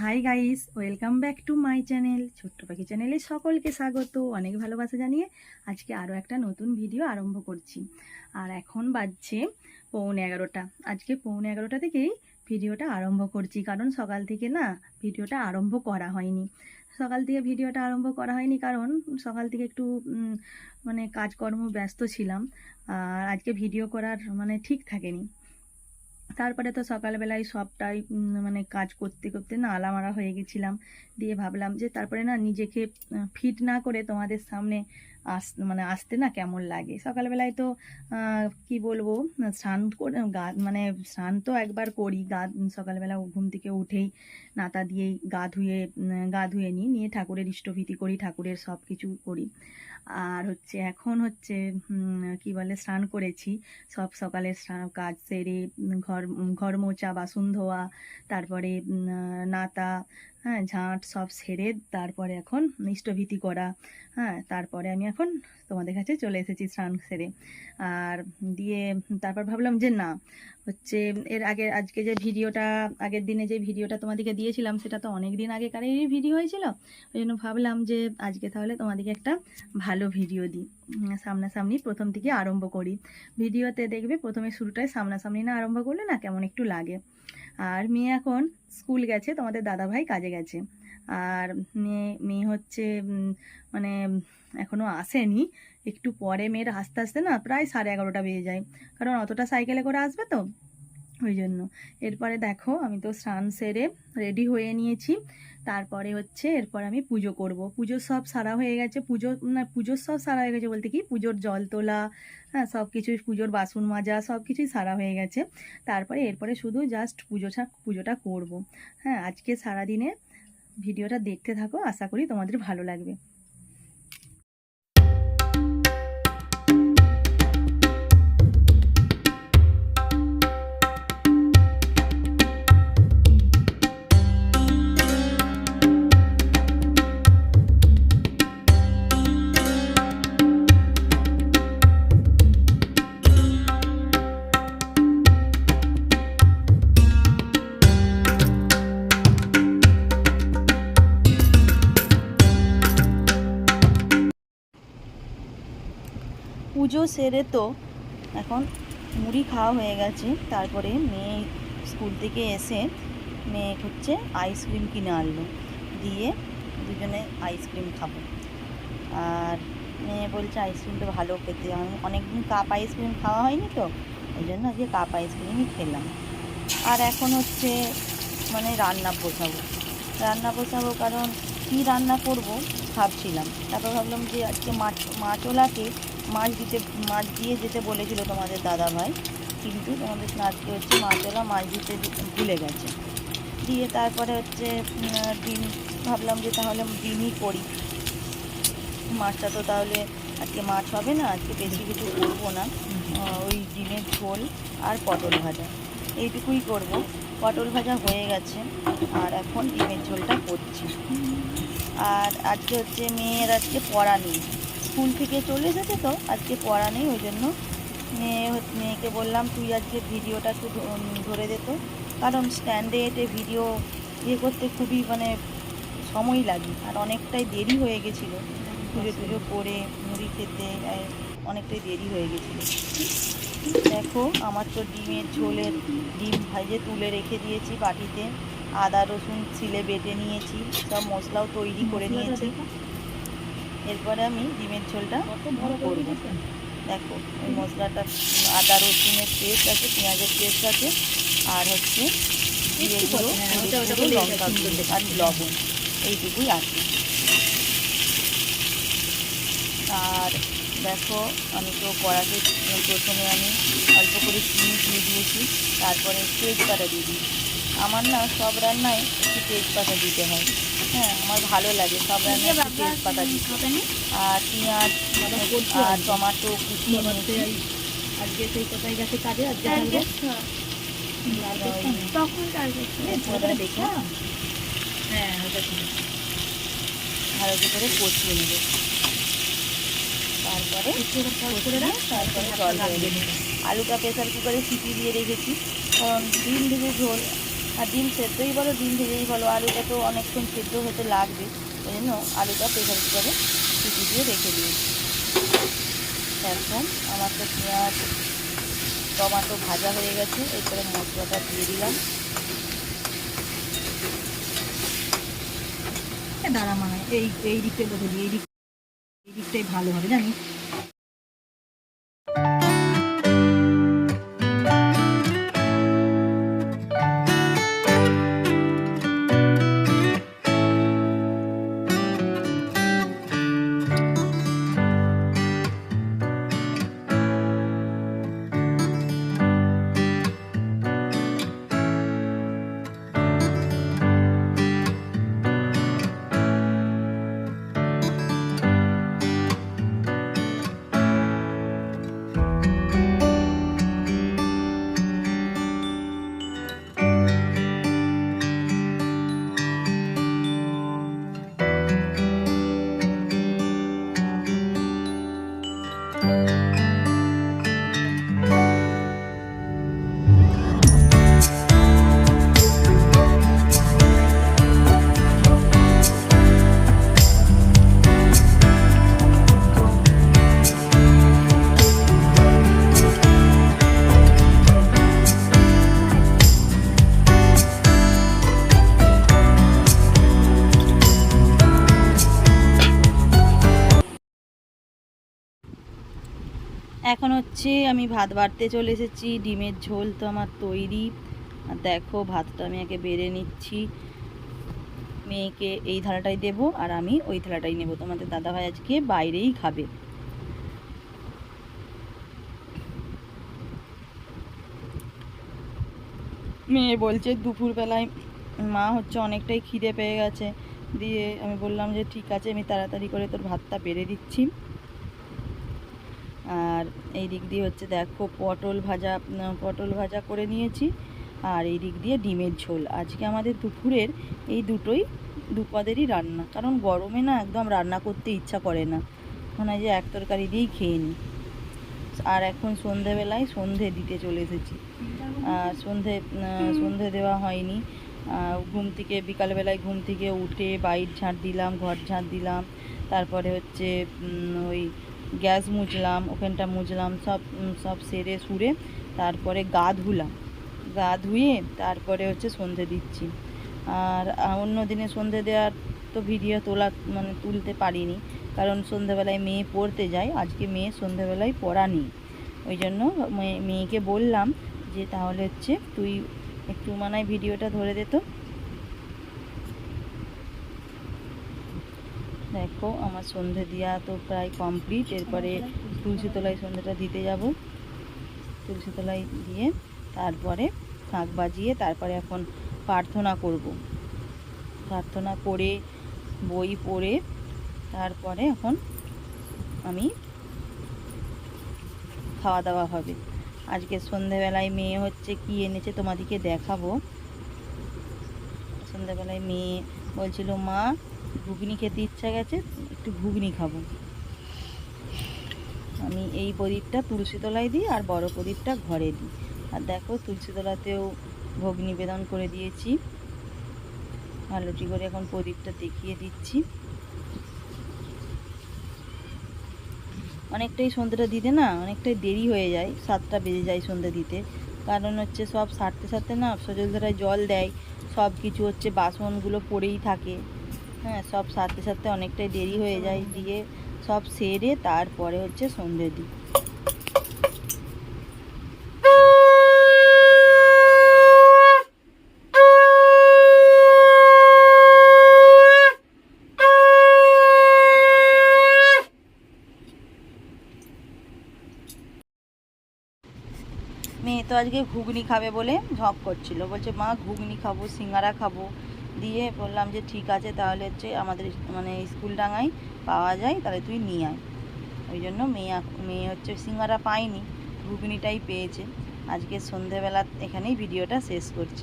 Hi guys welcome back to my channel ছোট্ট পাখি চ্যানেলে সকলকে স্বাগত, অনেক ভালোবাসা জানিয়ে আজকে আরও একটা নতুন ভিডিও আরম্ভ করছি। আর এখন বাজছে পৌনে এগারোটা। আজকে পৌনে এগারোটা থেকেই ভিডিওটা আরম্ভ করছি, কারণ সকাল থেকে না ভিডিওটা আরম্ভ করা হয়নি। সকাল থেকে ভিডিওটা আরম্ভ করা হয়নি কারণ সকাল থেকে একটু মানে কাজকর্ম ব্যস্ত ছিলাম। আর আজকে ভিডিও করার মানে ঠিক থাকেনি। তারপরে তো সকালবেলায় সবটাই মানে কাজ করতে করতে না আলামারা হয়ে গেছিলাম। দিয়ে ভাবলাম যে তারপরে না নিজেকে ফিট না করে তোমাদের সামনে আস মানে আসতে না কেমন লাগে? সকালবেলায় তো কি বলব, স্নান করে, গা মানে স্নান তো একবার করি, গা, সকালবেলা ঘুম থেকে উঠেই নাতা দিয়েই গা ধুয়ে গা ধুয়ে নিই, নিয়ে ঠাকুরের ইষ্টভীতি করি, ঠাকুরের সব কিছু করি। আর হচ্ছে এখন হচ্ছে কি বলে, স্নান করেছি। সব সকালে স্নান কাজ সেরে ঘর ঘর মোচা বাসন ধোয়া, তারপরে নাতা হ্যাঁ ঝাঁট, সব সেরে তারপরে এখন ইষ্টভীতি করা হ্যাঁ তারপরে আমি এখন তোমাদের কাছে চলে এসেছি স্নান সেরে। আর দিয়ে তারপর ভাবলাম যে না, হচ্ছে এর আগে আজকে যে ভিডিওটা, আগের দিনে যে ভিডিওটা তোমাদেরকে দিয়েছিলাম, সেটা তো অনেক দিন আগেকারেরই ভিডিও হয়েছিল। ওই জন্য ভাবলাম যে আজকে তাহলে তোমাদেরকে একটা ভালো ভিডিও দিই। সামনাসামনি প্রথম থেকে আরম্ভ করি। ভিডিওতে দেখবে প্রথমে শুরুটায় সামনাসামনি না আরম্ভ করলে না কেমন একটু লাগে। আর মেয়ে এখন স্কুল গেছে, তোমাদের দাদা ভাই কাজে গেছে। আর মেয়ে মেয়ে হচ্ছে মানে এখনও আসেনি। একটু পরে মেয়ের আসতে আসতে না প্রায় সাড়ে এগারোটা বেজে যায়। কারণ অতটা সাইকেলে করে আসবে তো। ওই জন্য এরপরে দেখো, আমি তো স্নান সেরে রেডি হয়ে নিয়েছি। তারপরে হচ্ছে এরপর আমি পুজো করব। পুজো সব সারা হয়ে গেছে। পুজো, না, পুজোর সব সারা হয়ে গেছে বলতে কি? পুজোর জল তোলা হ্যাঁ সব কিছুই পুজোর বাসন মাজা, সব কিছুই সারা হয়ে গেছে। তারপরে এরপরে শুধু জাস্ট পুজোটা পুজোটা করব। হ্যাঁ আজকে সারাদিনে ভিডিওটা দেখতে থাকো। আশা করি তোমাদের ভালো লাগবে। পুজো সেরে তো এখন মুড়ি খাওয়া হয়ে গেছে। তারপরে মেয়ে স্কুল থেকে এসে মেয়ে হচ্ছে আইসক্রিম কিনে আনলো। দিয়ে দুজনে আইসক্রিম খাব। আর মেয়ে বলছে আইসক্রিমটা ভালো খেতে। আমি অনেকদিন কাপ আইসক্রিম খাওয়া হয়নি তো, ওই জন্য আজকে কাপ আইসক্রিমই খেলাম। আর এখন হচ্ছে মানে রান্না বসাবো। রান্না বসাবো, কারণ কী রান্না করব ভাবছিলাম। তারপর ভাবলাম যে আজকে মাছ, মাছওয়ালাকে মাছ দিতে, মাছ দিয়ে যেতে বলেছিল তোমাদের দাদা ভাই কিন্তু তোমাদের আজকে হচ্ছে মাছওয়ালা মাছ দিতে ভুলে গেছে। দিয়ে তারপরে হচ্ছে ডিম, ভাবলাম যে তাহলে ডিমই করি। মাছটা তো তাহলে আজকে মাছ হবে না, আজকে বেশি কিছু করব না। ওই ডিমের ঝোল আর পটল ভাজা, এইটুকুই করব। পটল ভাজা হয়ে গেছে, আর এখন ডিমের ঝোলটা করছি। আর আজকে হচ্ছে মেয়ের আজকে পড়া নেই। স্কুল থেকে চলে এসেছে তো, আজকে পড়া নেই, ওই জন্য মেয়ে মেয়েকে বললাম, তুই আজকে ভিডিওটা একটু ধরে দিত কারণ স্ট্যান্ডে এটে ভিডিও ইয়ে করতে খুবই মানে সময় লাগে, আর অনেকটাই দেরি হয়ে গেছিল। পুজো টুজো করে মুড়ি খেতে অনেকটাই দেরি হয়ে গেছিল। দেখো আমার তো ডিমের ঝোলের ডিম ভাজে তুলে রেখে দিয়েছি বাটিতে। আদা রসুন ছিলে বেটে নিয়েছি সব মশলাও তৈরি করে নিয়েছি। এরপরে আমি ডিমের ঝোলটা করব। দেখো ওই মশলাটা আদা রসুনের পেস্ট আছে পেঁয়াজের পেস্ট আছে আর হচ্ছে লঙ্কা আর লবণ এইটুকুই আছে। আর দেখো আমি তো কড়াতে প্রথমে আমি অল্প করে চিনি দিয়ে দিয়েছি তারপরে তেজপাতা দিয়ে দিই আমার না সব রান্নায় একটু তেজপাতা দিতে হয়। হ্যাঁ আমার ভালো লাগে সব রান্নায় একটু তেজপাতা দিতে। আর পেঁয়াজ আর টমাটো কুচিয়ে নিয়েছি আজকে সেই কোথায় গেছে কাজে আজকে তখন হ্যাঁ ওটা ঠিক। ভালো করে কষিয়ে নেবে। তারপরে তারপরে জল দিয়ে আলুটা প্রেসার কুকারে সিটি দিয়ে রেখেছি। কারণ ডিম ভেজে ঝোল আর ডিম সেদ্ধই বলো, ডিম ভেজেই বলো, আলুটা তো অনেকক্ষণ সেদ্ধ হতে লাগবে। ওই জন্য আলুটা প্রেশার কুকারে সিটি দিয়ে রেখে দিয়েছি। এখন আমার তো পেঁয়াজ, টমাটো ভাজা হয়ে গেছে। এরপরে মশলাটা দিয়ে দিলাম। দাঁড়া মানে এই এই দিকটাই বসে দিই এই দিক এই দিকটাই ভালো হবে, জানিস? হচ্ছে, আমি ভাত বাড়তে চলে এসেছি, ডিমের ঝোল তো আমার তৈরি। আর দেখো, ভাতটা আমি আগে বেড়ে নিচ্ছি। মেয়েকে এই থালাটাই দেব, আর আমি ওই থালাটাই নেব। তোমাদের দাদাভাই আজকে বাইরেই খাবে। মেয়ে বলছে, দুপুরবেলায় মা হচ্ছে অনেকটাই খিদে পেয়ে গেছে। দিয়ে আমি বললাম যে, ঠিক আছে, আমি তাড়াতাড়ি করে তোর ভাতটা বেড়ে দিচ্ছি। আর এই দিক দিয়ে হচ্ছে দেখো পটল ভাজা পটল ভাজা করে নিয়েছি। আর এই দিক দিয়ে ডিমের ঝোল। আজকে আমাদের দুপুরের এই দুটোই দুপদেরই রান্না। কারণ গরমে না একদম রান্না করতে ইচ্ছা করে না। মনে হয় যে এক তরকারি দিয়েই খেয়ে নিই। আর এখন সন্ধেবেলায় সন্ধে দিতে চলে এসেছি। সন্ধে সন্ধে দেওয়া হয়নি। ঘুম থেকে, বিকালবেলায় ঘুম থেকে উঠে বাইর ঝাঁট দিলাম, ঘর ঝাঁট দিলাম। তারপরে হচ্ছে ওই গ্যাস মুছলাম, ওখানটা মুছলাম, সব সব সেরে সুরে তারপরে গা ধুলাম। গা ধুয়ে তারপরে হচ্ছে সন্ধে দিচ্ছি। আর অন্য দিনে সন্ধে দেওয়ার তো ভিডিও তোলা মানে তুলতে পারিনি। কারণ সন্ধেবেলায় মেয়ে পড়তে যায়, আজকে মেয়ে সন্ধেবেলায় পড়া নেই। ওই জন্য মেয়ে- মেয়েকে বললাম যে তাহলে হচ্ছে তুই একটু মানায় ভিডিওটা ধরে দে তো। দেখো, আমার সন্ধে দেওয়া তো প্রায় কমপ্লিট এরপরে তুলসী তলায় সন্ধেটা দিতে যাব। তুলসী তলায় দিয়ে তারপরে শাঁখ বাজিয়ে তারপরে এখন প্রার্থনা করব। প্রার্থনা করে, বই পড়ে, তারপরে এখন আমি খাওয়া দাওয়া হবে। আজকে সন্ধেবেলায় মেয়ে হচ্ছে কি এনেছে তোমাদেরকে দেখাবো। সন্ধেবেলায় মেয়ে বলছিল, মা, ঘুগনি খেতে ইচ্ছা গেছে, একটু ঘুগনি খাব। আমি এই প্রদীপটা তুলসী তলায় দিই আর বড় প্রদীপটা ঘরে দিই। আর দেখো, তুলসী তলাতেও ভোগ নিবেদন করে দিয়েছি। আলোটি করে এখন প্রদীপটা দেখিয়ে দিচ্ছি। অনেকটাই সন্ধ্যেটা দিতে না, অনেকটাই দেরি হয়ে যায়, সাতটা বেজে যায় সন্ধ্যে দিতে। কারণ হচ্ছে সব সারতে সারতে না সজলধারায় জল দেয় সব কিছু হচ্ছে, বাসনগুলো পড়েই থাকে। হ্যাঁ সব সাথে সাথে অনেকটাই দেরি হয়ে যায়। দিয়ে সব সেরে তারপরে হচ্ছে সন্ধ্যে দিই আজকে ঘুগনি খাবে বলে ঝপ করছিল। বলছে, মা, ঘুগনি খাব, সিঙ্গারা খাব। দিয়ে বললাম যে, ঠিক আছে, তাহলে হচ্ছে আমাদের মানে স্কুল ডাঙাই পাওয়া যায়, তাহলে তুই নিয়ে আয়। ওই জন্য মেয়ে মেয়ে হচ্ছে সিঙ্গারা পায়নি, ঘুগনিটাই পেয়েছে। আজকে সন্ধেবেলা এখানেই ভিডিওটা শেষ করছি।